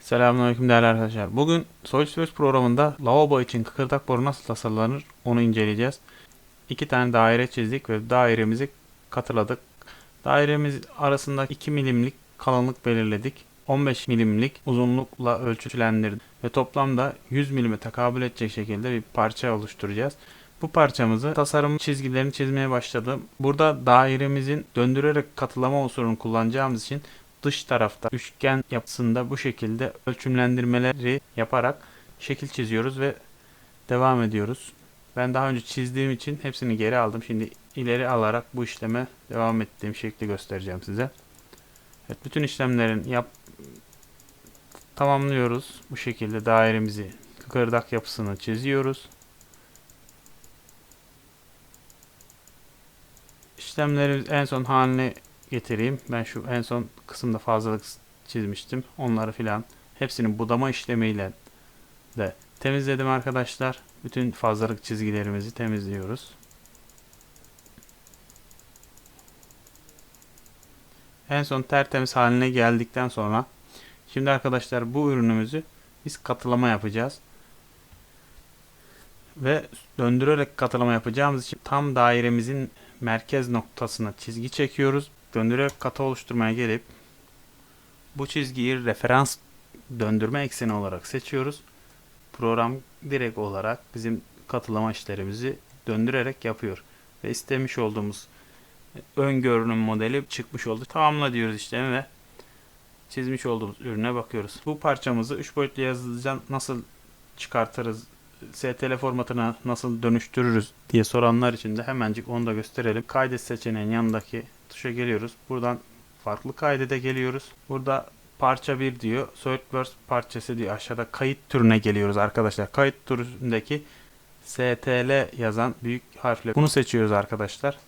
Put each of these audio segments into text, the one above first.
Selamünaleyküm değerli arkadaşlar. Bugün SolidWorks programında lavabo için kıkırdak boru nasıl tasarlanır onu inceleyeceğiz. İki tane daire çizdik ve dairemizi katıladık. Dairemiz arasında 2 milimlik kalınlık belirledik. 15 milimlik uzunlukla ölçülendirdik ve toplamda 100 milime tekabül edecek şekilde bir parça oluşturacağız. Bu parçamızı tasarım çizgilerini çizmeye başladım. Burada dairemizin döndürerek katılama unsurunu kullanacağımız için dış tarafta üçgen yapısında bu şekilde ölçümlendirmeleri yaparak şekil çiziyoruz ve devam ediyoruz. Ben daha önce çizdiğim için hepsini geri aldım. Şimdi ileri alarak bu işleme devam ettiğim şekli göstereceğim size. Evet, bütün işlemlerin yap tamamlıyoruz. Bu şekilde dairemizi kıkırdak yapısını çiziyoruz. İşlemleri en son haline getireyim. Ben şu en son kısımda fazlalık çizmiştim. Onları filan hepsini budama işlemiyle de temizledim arkadaşlar. Bütün fazlalık çizgilerimizi temizliyoruz. En son tertemiz haline geldikten sonra şimdi arkadaşlar bu ürünümüzü biz katılama yapacağız. Ve döndürerek katılama yapacağımız için tam dairemizin merkez noktasına çizgi çekiyoruz. Döndürerek katı oluşturmaya gelip bu çizgiyi referans döndürme ekseni olarak seçiyoruz. Program direkt olarak bizim katılama işlerimizi döndürerek yapıyor. Ve istemiş olduğumuz ön görünüm modeli çıkmış oldu. Tamamla diyoruz işlemi ve çizmiş olduğumuz ürüne bakıyoruz. Bu parçamızı 3 boyutlu yazıcıdan nasıl çıkartırız, STL formatına nasıl dönüştürürüz diye soranlar için de hemencik onu da gösterelim. Kaydet seçeneğinin yanındaki tuşa geliyoruz. Buradan farklı kaydede geliyoruz. Burada parça 1 diyor. SolidWorks parçası diyor. Aşağıda kayıt türüne geliyoruz arkadaşlar. Kayıt türündeki STL yazan büyük harfle bunu seçiyoruz arkadaşlar.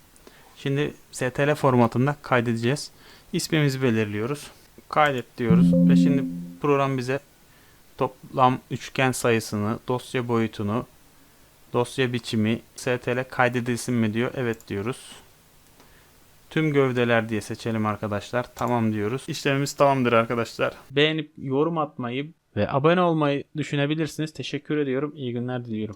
Şimdi STL formatında kaydedeceğiz. İsmimizi belirliyoruz. Kaydet diyoruz ve şimdi program bize toplam üçgen sayısını, dosya boyutunu, dosya biçimi, STL kaydedilsin mi diyor. Evet diyoruz. Tüm gövdeler diye seçelim arkadaşlar. Tamam diyoruz. İşlemimiz tamamdır arkadaşlar. Beğenip yorum atmayı ve abone olmayı düşünebilirsiniz. Teşekkür ediyorum. İyi günler diliyorum.